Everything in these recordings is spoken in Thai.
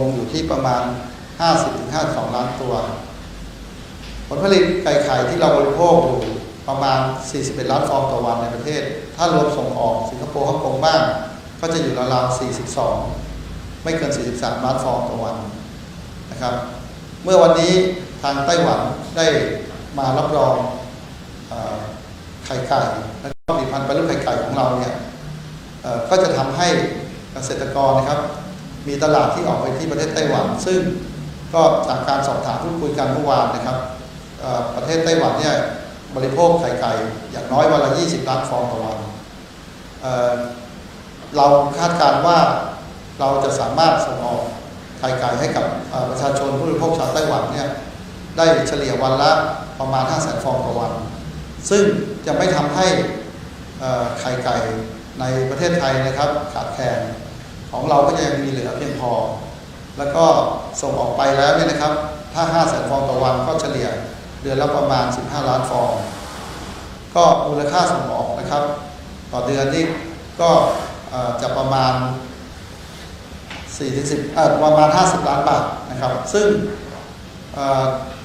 งอยู่ที่ประมาณ 50-52 ล้านตัว ผลผลิตไก่ไข่ที่เราบริโภคอยู่ประมาณ 41 ล้านฟองต่อวันในประเทศ ถ้ารวมส่งออกสิงคโปร์ฮ่องกงบ้าง ก็จะอยู่ราวๆ42 ไม่เกิน 43 ล้านฟองต่อวันนะครับ เมื่อวันนี้ทางไต้หวันได้มารับรองอไข่ไก่และผลิตภัณฑ์แปรรูปไข่ไก่ของเราเนี่ยก็จะทำให้เกษตรกรนะครับ มีตลาดที่ออกไปที่ประเทศไต้หวัน ซึ่งก็จากการสอบถามพูดคุยกันเมื่อวานนะครับประเทศไต้หวันเนี่ยบริโภคไข่ไก่อย่างน้อยวันละ 20 ล้านฟองต่อวันเเราคาดการณ์ว่าเราจะสามารถส่งออกไข่ไก่ให้กับประชาชนผู้บริโภคชาวไต้หวันเนี่ยได้เฉลี่ยวันละประมาณ 5 0 0 0 0ฟองต่อวัน ซึ่งจะไม่ทำให้ไข่ไก่ในประเทศไทยนะครับขาดแคลน ของเราก็ยังมีเหลือเพียงพอ แล้วก็ส่งออกไปแล้วเนี่ยนะครับ ถ้า5แสนฟองต่อวันก็เฉลี่ยเดือนละประมาณ 15 ล้านฟอง ก็มูลค่าส่งออกนะครับ ต่อเดือนนี่ก็จะประมาณ4-10เอ่อประมาณ 50 ล้านบาทนะครับ ซึ่ง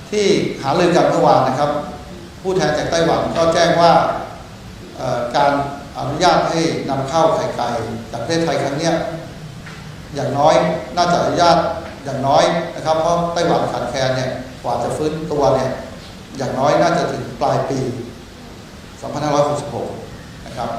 ที่หารือกันเมื่อวานนะครับ ผู้แทนจากไต้หวันก็แจ้งว่าการอนุญาตให้นำเข้าไข่ไก่จากประเทศไทยครั้งเนี้ย อย่างน้อยน่าจะอนุญาตอย่างน้อยนะครับ เพราะไต้หวันขาดแคลนเนี่ยกว่าจะฟื้นตัวเนี่ยอย่างน้อยน่าจะถึงปลายปี 2566 นะครับ